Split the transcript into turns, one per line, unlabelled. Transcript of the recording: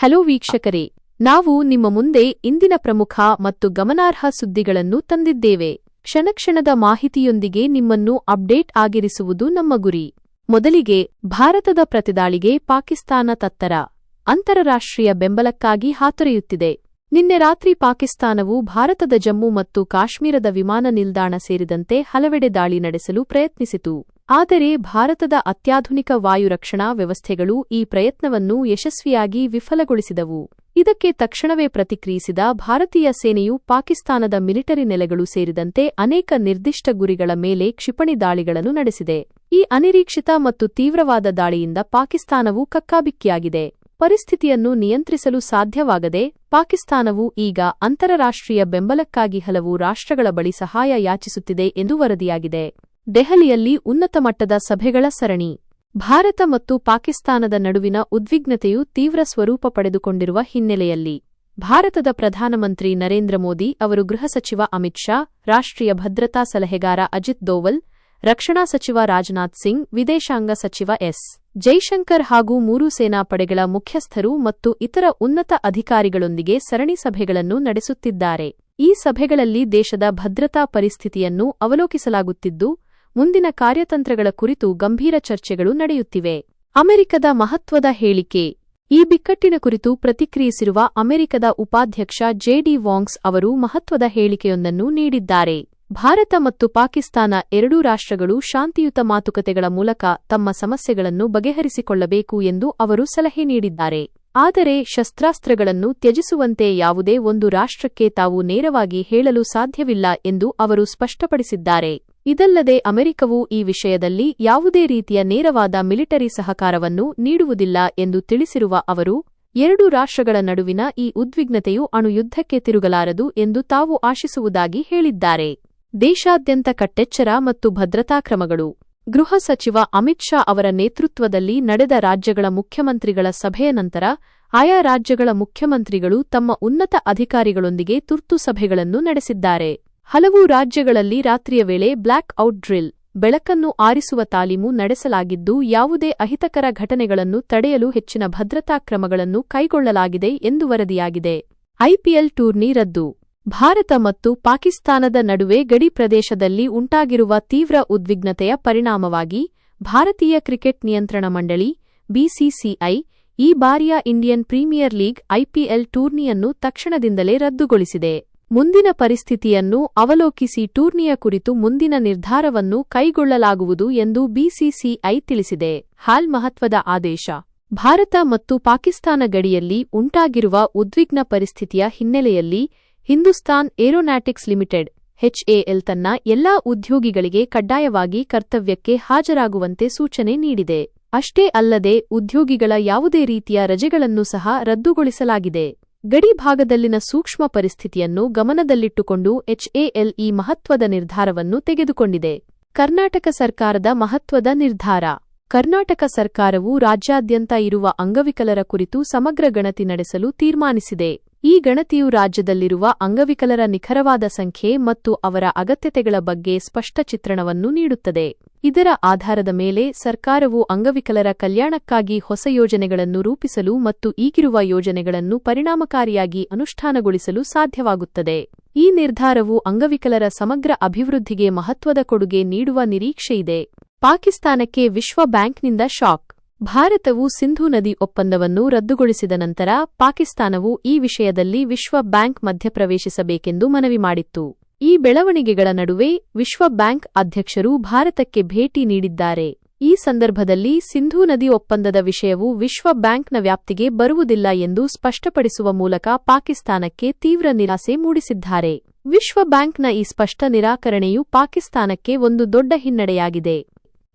Hello ವೀಕ್ಷಕರೇ, ನಾವು ನಿಮ್ಮ ಮುಂದೆ ಇಂದಿನ ಪ್ರಮುಖ ಮತ್ತು ಗಮನಾರ್ಹ ಸುದ್ದಿಗಳನ್ನು ತಂದಿದ್ದೇವೆ. ಕ್ಷಣಕ್ಷಣದ ಮಾಹಿತಿಯೊಂದಿಗೆ ನಿಮ್ಮನ್ನು ಅಪ್ಡೇಟ್ ಆಗಿರಿಸುವುದು ನಮ್ಮ ಗುರಿ. ಮೊದಲಿಗೆ, ಭಾರತದ ಪ್ರತಿದಾಳಿಗೆ ಪಾಕಿಸ್ತಾನ ತತ್ತರ. ಅಂತಾರಾಷ್ಟ್ರೀಯ ಬೆಂಬಲಕ್ಕಾಗಿ ಹಾತೊರೆಯುತ್ತಿದೆ. ನಿನ್ನೆ ರಾತ್ರಿ ಪಾಕಿಸ್ತಾನವು ಭಾರತದ ಜಮ್ಮು ಮತ್ತು ಕಾಶ್ಮೀರದ ವಿಮಾನ ನಿಲ್ದಾಣ ಸೇರಿದಂತೆ ಹಲವೆಡೆ ದಾಳಿ ನಡೆಸಲು ಪ್ರಯತ್ನಿಸಿತು. ಆದರೆ ಭಾರತದ ಅತ್ಯಾಧುನಿಕ ವಾಯು ರಕ್ಷಣಾ ವ್ಯವಸ್ಥೆಗಳು ಈ ಪ್ರಯತ್ನವನ್ನು ಯಶಸ್ವಿಯಾಗಿ ವಿಫಲಗೊಳಿಸಿದವು. ಇದಕ್ಕೆ ತಕ್ಷಣವೇ ಪ್ರತಿಕ್ರಿಯಿಸಿದ ಭಾರತೀಯ ಸೇನೆಯು ಪಾಕಿಸ್ತಾನದ ಮಿಲಿಟರಿ ನೆಲೆಗಳು ಸೇರಿದಂತೆ ಅನೇಕ ನಿರ್ದಿಷ್ಟ ಗುರಿಗಳ ಮೇಲೆ ಕ್ಷಿಪಣಿ ದಾಳಿಗಳನ್ನು ನಡೆಸಿದೆ. ಈ ಅನಿರೀಕ್ಷಿತ ಮತ್ತು ತೀವ್ರವಾದ ದಾಳಿಯಿಂದ ಪಾಕಿಸ್ತಾನವು ಕಕ್ಕಾಬಿಕ್ಕಿಯಾಗಿದೆ. ಪರಿಸ್ಥಿತಿಯನ್ನು ನಿಯಂತ್ರಿಸಲು ಸಾಧ್ಯವಾಗದೆ ಪಾಕಿಸ್ತಾನವು ಈಗ ಅಂತಾರಾಷ್ಟ್ರೀಯ ಬೆಂಬಲಕ್ಕಾಗಿ ಹಲವು ರಾಷ್ಟ್ರಗಳ ಬಳಿ ಸಹಾಯ ಯಾಚಿಸುತ್ತಿದೆ ಎಂದು ವರದಿಯಾಗಿದೆ. ದೆಹಲಿಯಲ್ಲಿ ಉನ್ನತ ಮಟ್ಟದ ಸಭೆಗಳ ಸರಣಿ. ಭಾರತ ಮತ್ತು ಪಾಕಿಸ್ತಾನದ ನಡುವಿನ ಉದ್ವಿಗ್ನತೆಯು ತೀವ್ರ ಸ್ವರೂಪ ಪಡೆದುಕೊಂಡಿರುವ ಹಿನ್ನೆಲೆಯಲ್ಲಿ ಭಾರತದ ಪ್ರಧಾನಮಂತ್ರಿ ನರೇಂದ್ರ ಮೋದಿ ಅವರು ಗೃಹ ಸಚಿವ ಅಮಿತ್ ಶಾ, ರಾಷ್ಟ್ರೀಯ ಭದ್ರತಾ ಸಲಹೆಗಾರ ಅಜಿತ್ ದೋವಲ್, ರಕ್ಷಣಾ ಸಚಿವ ರಾಜನಾಥ್ ಸಿಂಗ್, ವಿದೇಶಾಂಗ ಸಚಿವ ಎಸ್. ಜೈಶಂಕರ್ ಹಾಗೂ ಮೂರೂ ಸೇನಾಪಡೆಗಳ ಮುಖ್ಯಸ್ಥರು ಮತ್ತು ಇತರ ಉನ್ನತ ಅಧಿಕಾರಿಗಳೊಂದಿಗೆ ಸರಣಿ ಸಭೆಗಳನ್ನು ನಡೆಸುತ್ತಿದ್ದಾರೆ. ಈ ಸಭೆಗಳಲ್ಲಿ ದೇಶದ ಭದ್ರತಾ ಪರಿಸ್ಥಿತಿಯನ್ನು ಅವಲೋಕಿಸಲಾಗುತ್ತಿದ್ದು ಮುಂದಿನ ಕಾರ್ಯತಂತ್ರಗಳ ಕುರಿತು ಗಂಭೀರ ಚರ್ಚೆಗಳು ನಡೆಯುತ್ತಿವೆ. ಅಮೆರಿಕದ ಮಹತ್ವದ ಹೇಳಿಕೆ. ಈ ಬಿಕ್ಕಟ್ಟಿನ ಕುರಿತು ಪ್ರತಿಕ್ರಿಯಿಸಿರುವ ಅಮೆರಿಕದ ಉಪಾಧ್ಯಕ್ಷ ಜೆಡಿ ವಾಂಗ್ಸ್ ಅವರು ಮಹತ್ವದ ಹೇಳಿಕೆಯೊಂದನ್ನು ನೀಡಿದ್ದಾರೆ. ಭಾರತ ಮತ್ತು ಪಾಕಿಸ್ತಾನ ಎರಡೂ ರಾಷ್ಟ್ರಗಳು ಶಾಂತಿಯುತ ಮಾತುಕತೆಗಳ ಮೂಲಕ ತಮ್ಮ ಸಮಸ್ಯೆಗಳನ್ನು ಬಗೆಹರಿಸಿಕೊಳ್ಳಬೇಕು ಎಂದು ಅವರು ಸಲಹೆ ನೀಡಿದ್ದಾರೆ. ಆದರೆ ಶಸ್ತ್ರಾಸ್ತ್ರಗಳನ್ನು ತ್ಯಜಿಸುವಂತೆ ಯಾವುದೇ ಒಂದು ರಾಷ್ಟ್ರಕ್ಕೆ ತಾವು ನೇರವಾಗಿ ಹೇಳಲು ಸಾಧ್ಯವಿಲ್ಲ ಎಂದು ಅವರು ಸ್ಪಷ್ಟಪಡಿಸಿದ್ದಾರೆ. ಇದಲ್ಲದೆ ಅಮೆರಿಕವು ಈ ವಿಷಯದಲ್ಲಿ ಯಾವುದೇ ರೀತಿಯ ನೇರವಾದ ಮಿಲಿಟರಿ ಸಹಕಾರವನ್ನು ನೀಡುವುದಿಲ್ಲ ಎಂದು ತಿಳಿಸಿರುವ ಅವರು, ಎರಡು ರಾಷ್ಟ್ರಗಳ ನಡುವಿನ ಈ ಉದ್ವಿಗ್ನತೆಯು ಅಣುಯುದ್ಧಕ್ಕೆ ತಿರುಗಲಾರದು ಎಂದು ತಾವು ಆಶಿಸುವುದಾಗಿ ಹೇಳಿದ್ದಾರೆ. ದೇಶಾದ್ಯಂತ ಕಟ್ಟೆಚ್ಚರ ಮತ್ತು ಭದ್ರತಾ ಕ್ರಮಗಳು. ಗೃಹ ಸಚಿವ ಅಮಿತ್ ಶಾ ಅವರ ನೇತೃತ್ವದಲ್ಲಿ ನಡೆದ ರಾಜ್ಯಗಳ ಮುಖ್ಯಮಂತ್ರಿಗಳ ಸಭೆಯ ನಂತರ ಆಯಾ ರಾಜ್ಯಗಳ ಮುಖ್ಯಮಂತ್ರಿಗಳು ತಮ್ಮ ಉನ್ನತ ಅಧಿಕಾರಿಗಳೊಂದಿಗೆ ತುರ್ತು ಸಭೆಗಳನ್ನು ನಡೆಸಿದ್ದಾರೆ. ಹಲವು ರಾಜ್ಯಗಳಲ್ಲಿ ರಾತ್ರಿಯ ವೇಳೆ ಬ್ಲ್ಯಾಕ್ ಔಟ್ ಡ್ರಿಲ್, ಬೆಳಕನ್ನು ಆರಿಸುವ ತಾಲೀಮು ನಡೆಸಲಾಗಿದ್ದು ಯಾವುದೇ ಅಹಿತಕರ ಘಟನೆಗಳನ್ನು ತಡೆಯಲು ಹೆಚ್ಚಿನ ಭದ್ರತಾ ಕ್ರಮಗಳನ್ನು ಕೈಗೊಳ್ಳಲಾಗಿದೆ ಎಂದು ವರದಿಯಾಗಿದೆ. ಐಪಿಎಲ್ ಟೂರ್ನಿ ರದ್ದು. ಭಾರತ ಮತ್ತು ಪಾಕಿಸ್ತಾನದ ನಡುವೆ ಗಡಿ ಪ್ರದೇಶದಲ್ಲಿ ಉಂಟಾಗಿರುವ ತೀವ್ರ ಉದ್ವಿಗ್ನತೆಯ ಪರಿಣಾಮವಾಗಿ ಭಾರತೀಯ ಕ್ರಿಕೆಟ್ ನಿಯಂತ್ರಣ ಮಂಡಳಿ ಬಿಸಿಸಿಐ ಈ ಬಾರಿಯ ಇಂಡಿಯನ್ ಪ್ರೀಮಿಯರ್ ಲೀಗ್ ಐಪಿಎಲ್ ಟೂರ್ನಿಯನ್ನು ತಕ್ಷಣದಿಂದಲೇ ರದ್ದುಗೊಳಿಸಿದೆ. ಮುಂದಿನ ಪರಿಸ್ಥಿತಿಯನ್ನು ಅವಲೋಕಿಸಿ ಟೂರ್ನಿಯ ಕುರಿತು ಮುಂದಿನ ನಿರ್ಧಾರವನ್ನು ಕೈಗೊಳ್ಳಲಾಗುವುದು ಎಂದು ಬಿಸಿಸಿಐ ತಿಳಿಸಿದೆ. ಹಾಲ್ ಮಹತ್ವದ ಆದೇಶ. ಭಾರತ ಮತ್ತು ಪಾಕಿಸ್ತಾನ ಗಡಿಯಲ್ಲಿ ಉಂಟಾಗಿರುವ ಉದ್ವಿಗ್ನ ಪರಿಸ್ಥಿತಿಯ ಹಿನ್ನೆಲೆಯಲ್ಲಿ ಹಿಂದೂಸ್ತಾನ್ ಏರೋನಾಟಿಕ್ಸ್ ಲಿಮಿಟೆಡ್, ಎಚ್ಎಎಲ್ ತನ್ನ ಎಲ್ಲಾ ಉದ್ಯೋಗಿಗಳಿಗೆ ಕಡ್ಡಾಯವಾಗಿ ಕರ್ತವ್ಯಕ್ಕೆ ಹಾಜರಾಗುವಂತೆ ಸೂಚನೆ ನೀಡಿದೆ. ಅಷ್ಟೇ ಅಲ್ಲದೆ ಉದ್ಯೋಗಿಗಳ ಯಾವುದೇ ರೀತಿಯ ರಜೆಗಳನ್ನು ಸಹ ರದ್ದುಗೊಳಿಸಲಾಗಿದೆ. ಗಡಿ ಭಾಗದಲ್ಲಿನ ಸೂಕ್ಷ್ಮ ಪರಿಸ್ಥಿತಿಯನ್ನು ಗಮನದಲ್ಲಿಟ್ಟುಕೊಂಡು ಎಚ್ಎಎಲ್ ಈ ಮಹತ್ವದ ನಿರ್ಧಾರವನ್ನು ತೆಗೆದುಕೊಂಡಿದೆ. ಕರ್ನಾಟಕ ಸರ್ಕಾರದ ಮಹತ್ವದ ನಿರ್ಧಾರ. ಕರ್ನಾಟಕ ಸರ್ಕಾರವು ರಾಜ್ಯಾದ್ಯಂತ ಇರುವ ಅಂಗವಿಕಲರ ಕುರಿತು ಸಮಗ್ರ ಗಣತಿ ನಡೆಸಲು ತೀರ್ಮಾನಿಸಿದೆ. ಈ ಗಣತಿಯು ರಾಜ್ಯದಲ್ಲಿರುವ ಅಂಗವಿಕಲರ ನಿಖರವಾದ ಸಂಖ್ಯೆ ಮತ್ತು ಅವರ ಅಗತ್ಯತೆಗಳ ಬಗ್ಗೆ ಸ್ಪಷ್ಟ ಚಿತ್ರಣವನ್ನು ನೀಡುತ್ತದೆ. ಇದರ ಆಧಾರದ ಮೇಲೆ ಸರ್ಕಾರವು ಅಂಗವಿಕಲರ ಕಲ್ಯಾಣಕ್ಕಾಗಿ ಹೊಸ ಯೋಜನೆಗಳನ್ನು ರೂಪಿಸಲು ಮತ್ತು ಈಗಿರುವ ಯೋಜನೆಗಳನ್ನು ಪರಿಣಾಮಕಾರಿಯಾಗಿ ಅನುಷ್ಠಾನಗೊಳಿಸಲು ಸಾಧ್ಯವಾಗುತ್ತದೆ. ಈ ನಿರ್ಧಾರವು ಅಂಗವಿಕಲರ ಸಮಗ್ರ ಅಭಿವೃದ್ಧಿಗೆ ಮಹತ್ವದ ಕೊಡುಗೆ ನೀಡುವ ನಿರೀಕ್ಷೆಯಿದೆ. ಪಾಕಿಸ್ತಾನಕ್ಕೆ ವಿಶ್ವ ಬ್ಯಾಂಕ್ನಿಂದ ಶಾಕ್ ಭಾರತವು ಸಿಂಧೂ ನದಿ ಒಪ್ಪಂದವನ್ನು ರದ್ದುಗೊಳಿಸಿದ ನಂತರ ಪಾಕಿಸ್ತಾನವು ಈ ವಿಷಯದಲ್ಲಿ ವಿಶ್ವ ಬ್ಯಾಂಕ್ ಮಧ್ಯಪ್ರವೇಶಿಸಬೇಕೆಂದು ಮನವಿ ಮಾಡಿತ್ತು. ಈ ಬೆಳವಣಿಗೆಗಳ ನಡುವೆ ವಿಶ್ವ ಬ್ಯಾಂಕ್ ಅಧ್ಯಕ್ಷರು ಭಾರತಕ್ಕೆ ಭೇಟಿ ನೀಡಿದ್ದಾರೆ. ಈ ಸಂದರ್ಭದಲ್ಲಿ ಸಿಂಧೂ ನದಿ ಒಪ್ಪಂದದ ವಿಷಯವು ವಿಶ್ವ ಬ್ಯಾಂಕ್ನ ವ್ಯಾಪ್ತಿಗೆ ಬರುವುದಿಲ್ಲ ಎಂದು ಸ್ಪಷ್ಟಪಡಿಸುವ ಮೂಲಕ ಪಾಕಿಸ್ತಾನಕ್ಕೆ ತೀವ್ರ ನಿರಾಸೆ ಮೂಡಿಸಿದ್ದಾರೆ. ವಿಶ್ವ ಬ್ಯಾಂಕ್ನ ಈ ಸ್ಪಷ್ಟ ನಿರಾಕರಣೆಯು ಪಾಕಿಸ್ತಾನಕ್ಕೆ ಒಂದು ದೊಡ್ಡ ಹಿನ್ನಡೆಯಾಗಿದೆ.